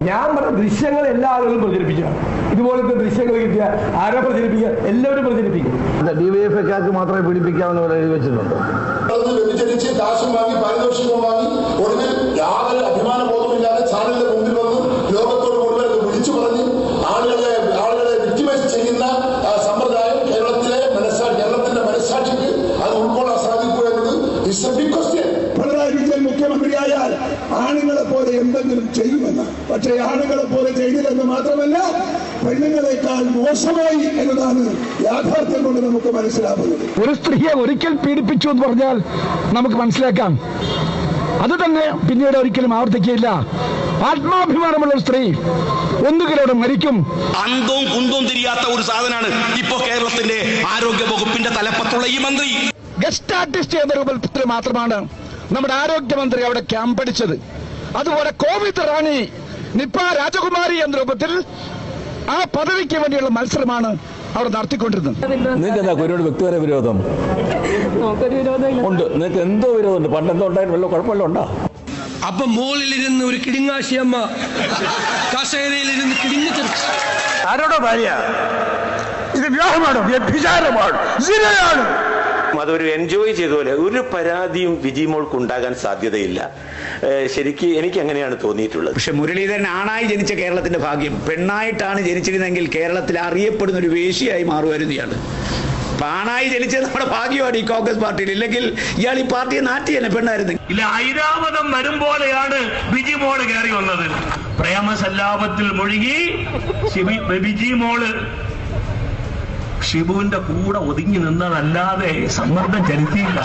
ഞാൻ പറഞ്ഞ ദൃശ്യങ്ങൾ എല്ലാ ആളുകളും പ്രചരിപ്പിക്കുക ഇതുപോലത്തെ ദൃശ്യങ്ങൾ കിട്ടിയ ആരാ പ്രചരിപ്പിക്കുക? എല്ലാവരും പ്രചരിപ്പിക്കും. ഡിവൈഎഫ്ഐക്കാർക്ക് മാത്രമേ പിടിപ്പിക്കാവുന്ന പോലെ എഴുതി വെച്ചിട്ടുണ്ട്. അത് വ്യതിചലിച്ച് കാശും വാങ്ങി പാരിതോഷികവും വാങ്ങി ഒടുവിൽ യാതൊരു അഭിമാന ബോധമില്ലാതെ ചാനലിന്റെ മുമ്പിൽ വന്ന് ലോകത്തോട് മുഴുവൻ ഇത് വിളിച്ചു പറഞ്ഞ് ആളുകളെ ആളുകളെ വിക്ടിമൈസ് ചെയ്യുന്ന ആ, സമ്പ്രദായം കേരളത്തിലെ മനസ്സാ കേരളത്തിന്റെ മനസ്സാക്ഷിക്ക് അത് ഉൾക്കൊള്ളാൻ സാധിക്കൂ എന്നത് ഇസ് എ ബിഗ് ആണുങ്ങളെ പോലെ എന്തെങ്കിലും ചെയ്യുമെന്ന്. പക്ഷേ ആണുങ്ങളെ പോലെ ചെയ്തില്ലെന്ന് മാത്രമല്ല പെണ്ണുങ്ങളെക്കാൾ മോശമായി എന്നതാണ് യാഥാർത്ഥ്യം കൊണ്ട് നമുക്ക് മനസ്സിലാവുന്നത്. ഒരു സ്ത്രീയെ ഒരിക്കൽ പീഡിപ്പിച്ചു എന്ന് പറഞ്ഞാൽ നമുക്ക് മനസ്സിലാക്കാം. അത് തന്നെ പിന്നീട് ഒരിക്കലും ആവർത്തിക്കുകയില്ല. ആത്മാഭിമാനമുള്ള സ്ത്രീ ഒന്നുകിലൂടെ മരിക്കും. അന്തവും കുന്തവും തിരിയാത്ത ഒരു സാധനമാണ് ഇപ്പോ കേരളത്തിന്റെ ആരോഗ്യ വകുപ്പിന്റെ തലപ്പത്തുള്ള ഈ മന്ത്രി. ഗസ്റ്റ് ആർട്ടിസ്റ്റ് എന്ന രൂപത്തിൽ മാത്രമാണ് നമ്മുടെ ആരോഗ്യമന്ത്രി അവിടെ ക്യാമ്പടിച്ചത് അതുപോലെ കോവിഡ് റാണി നിപ്പ രാജകുമാരി എന്ന രൂപത്തിൽ ആ പദവിക്ക് വേണ്ടിയുള്ള മത്സരമാണ് അവിടെ നടത്തിക്കൊണ്ടിരുന്നത്. നിങ്ങൾക്ക് എന്താ കുരുവിനോട് വ്യക്തിപര വിരോധം ഉണ്ട്. നിങ്ങൾക്ക് എന്തോ വിരോധമുണ്ട്? പണ്ട് എന്തോ ഉണ്ടായിരുന്നു? വല്ല കുഴപ്പമില്ല ഉണ്ടോ? അപ്പൊ മുകളിലിരുന്ന് ഒരു കിടിങ്ങാശിയമ്മ കസേരയിലിരുന്ന് കിടിങ്ങി തെറിച്ചു ആരോടോ ഭാര്യ? ഇത് വിവാഹമാണോ? വ്യഭിചാരമാണ് സിനയാണ് അതൊരു എൻജോയ് ചെയ്ത പോലെ ഒരു പരാതിയും വിജിമോൾക്ക് ഉണ്ടാകാൻ സാധ്യതയില്ല. ശരിക്ക് എനിക്ക് അങ്ങനെയാണ് തോന്നിയിട്ടുള്ളത്. പക്ഷെ മുരളീധരൻ ആണായി ജനിച്ച കേരളത്തിന്റെ ഭാഗ്യം. പെണ്ണായിട്ടാണ് ജനിച്ചിരുന്നെങ്കിൽ കേരളത്തിൽ അറിയപ്പെടുന്ന ഒരു വേശിയായി മാറുമായിരുന്നു ഇയാൾ. അപ്പൊ ആണായി ജനിച്ചത് നമ്മുടെ ഭാഗ്യമാണ് ഈ കോൺഗ്രസ് പാർട്ടിയിൽ. ഇല്ലെങ്കിൽ ഇയാൾ ഈ പാർട്ടിയെ നാട്ടി തന്നെ പെണ്ണായിരുന്നു. ഇല്ല ഐരാവതം വരുമ്പോലെയാണ് ബിജിമോൾ കയറി വന്നത്. പ്രേമസല്ലാപത്തിൽ മുഴുകി ബിജി ബിജിമോൾ ഷിബുവിന്റെ കൂടെ ഒതുങ്ങി നിന്നതല്ലാതെ സമ്മർദ്ദം ചെലുത്തിയില്ല.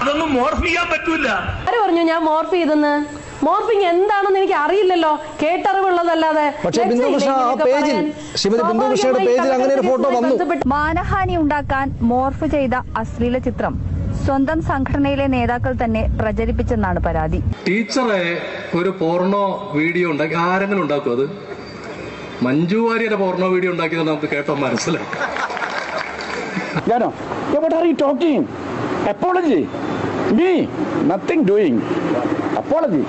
അതൊന്നും മോർഫ് ചെയ്യാൻ പറ്റൂല. ആര് പറഞ്ഞു ഞാൻ മോർഫ് ചെയ്തെന്ന്? മോർഫിംഗ് എന്താണെന്ന് എനിക്ക് അറിയില്ലല്ലോ. കേട്ടറിവുള്ളതല്ലാതെ. പക്ഷേ ആ പേജിൽ ശ്രീമതി പേജിൽ അങ്ങനെ ഒരു ഫോട്ടോ വന്നു. മാനഹാനി ഉണ്ടാക്കാൻ മോർഫ് ചെയ്ത അശ്ലീല ചിത്രം സ്വന്തം സംഘടനയിലെ നേതാക്കൾ തന്നെ പ്രചരിപ്പിച്ചെന്നാണ് പരാതി. ടീച്ചറെ ഒരു പോർണോ വീഡിയോ ഉണ്ടാക്കി ആരെങ്കിലും ഉണ്ടാക്കും അത്? മഞ്ജു വാര്യയുടെ പോർണോ വീഡിയോ ഉണ്ടാക്കിയത് നമുക്ക് കേട്ടോ മനസ്സിലാക്കാം. Apology me nothing doing apology